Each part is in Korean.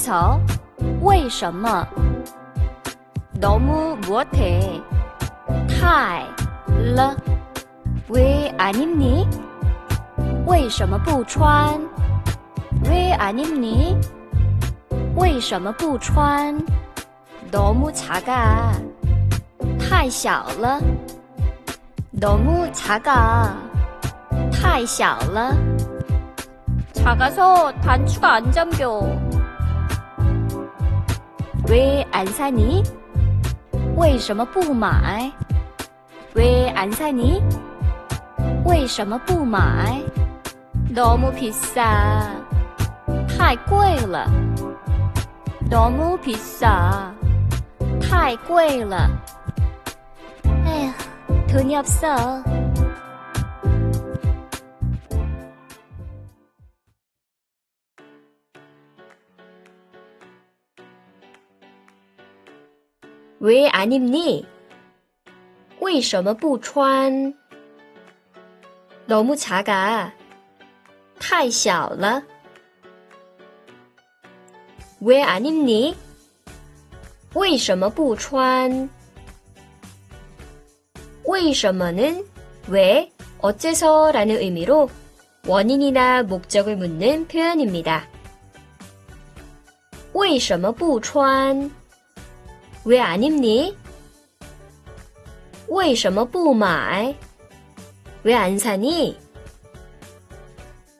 어째서? 为什么? 너무 무엇해? 太了. 왜 안 입니? 为什么不穿? 왜 안 입니? 为什么不穿? 너무 작아. 太小了. 너무 작아. 太小了. 작아서 단추가 안 잠겨. 왜 안 사니? 为什么不买? 왜 안 사니? 为什么不买? 너무 비싸. 太贵了. 너무 비싸. 太贵了. 에휴, 돈이 없어. 왜 안 입니? 为什么不穿? 너무 작아. 太小了. 왜 안 입니? 为什么不穿?为什么는 왜, 어째서 라는 의미로 원인이나 목적을 묻는 표현입니다. 为什么不穿? 왜 안 입니? 为什么不买? 왜 안 사니?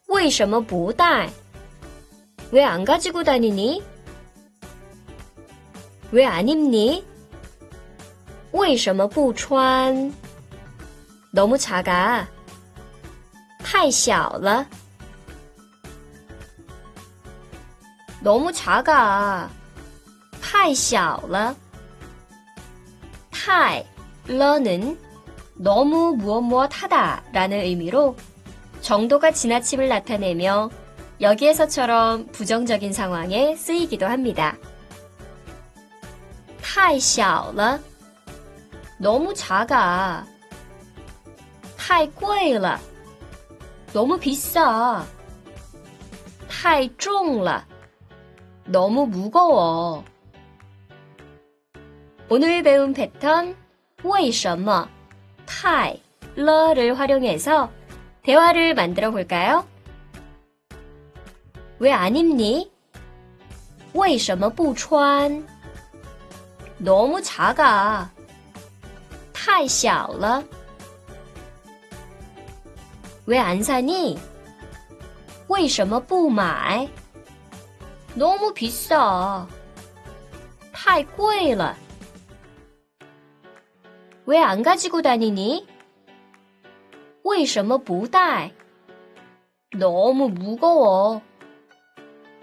为什么不带? 왜 안 가지고 다니니? 왜 안 입니? 为什么不穿? 너무 작아. 太小了. 너무 작아. 太小了. 太러는 너무 무엇 무엇 하다 라는 의미로 정도가 지나침을 나타내며 여기에서처럼 부정적인 상황에 쓰이기도 합니다. 太小了 너무 작아. 太贵了 너무 비싸. 太重了 너무 무거워. 오늘 배운 패턴 为什么 太 러를 활용해서 대화를 만들어 볼까요? 왜 안 입니? 为什么不穿? 너무 작아. 太小了. 왜 안 사니? 为什么不买? 너무 비싸. 太贵了. 왜 안 가지고 다니니? 为什么不带? 너무 무거워.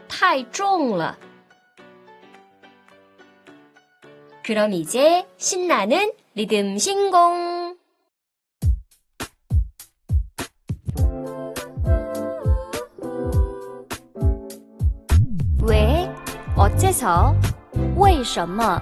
太重了. 그럼 이제 신나는 리듬 신공. 왜? 어째서? 为什么?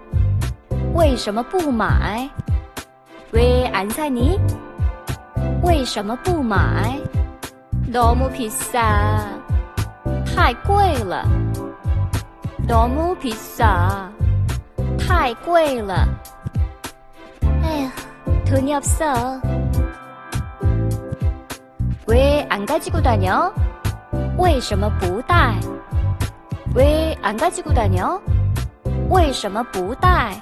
为什么不买? 왜 안 사니? 为什么不买? 너무 비싸. 太贵了. 너무 비싸. 太贵了. 에휴, 돈이 없어. 왜 안 가지고 다녀? 为什么不带? 왜 안 가지고 다녀? 为什么不带?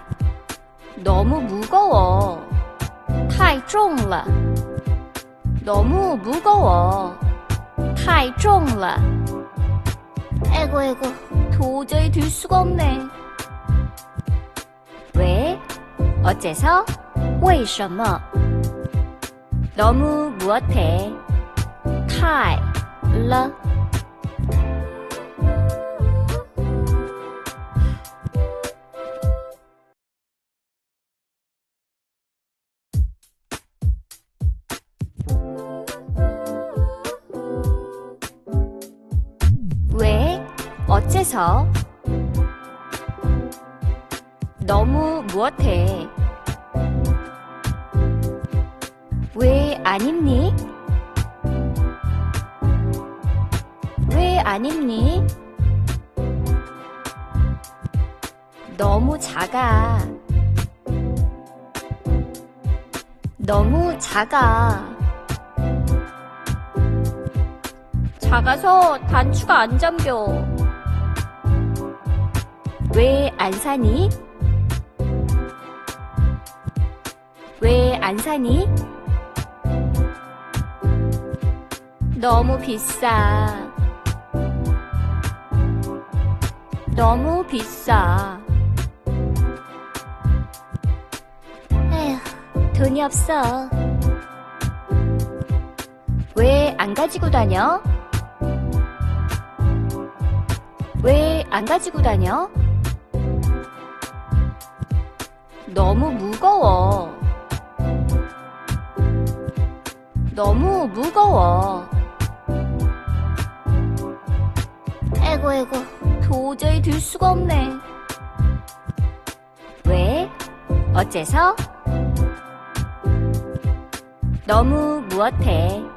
너무 무거워. 太重了. 너무 무거워. 太重了. 에고 에고 도저히 들 수가 없네. 왜? 어째서? 为什么? 너무 무엇해? 太了. 어째서? 너무 무엇해? 왜안 입니? 왜안 입니? 너무 작아. 너무 작아. 작아서 단추가 안 잠겨. 왜 안 사니? 왜 안 사니? 너무 비싸. 너무 비싸. 에휴, 돈이 없어. 왜 안 가지고 다녀? 왜 안 가지고 다녀? 너무 무거워. 너무 무거워. 에고, 에고, 도저히 들 수가 없네. 왜? 어째서? 너무 무엇해?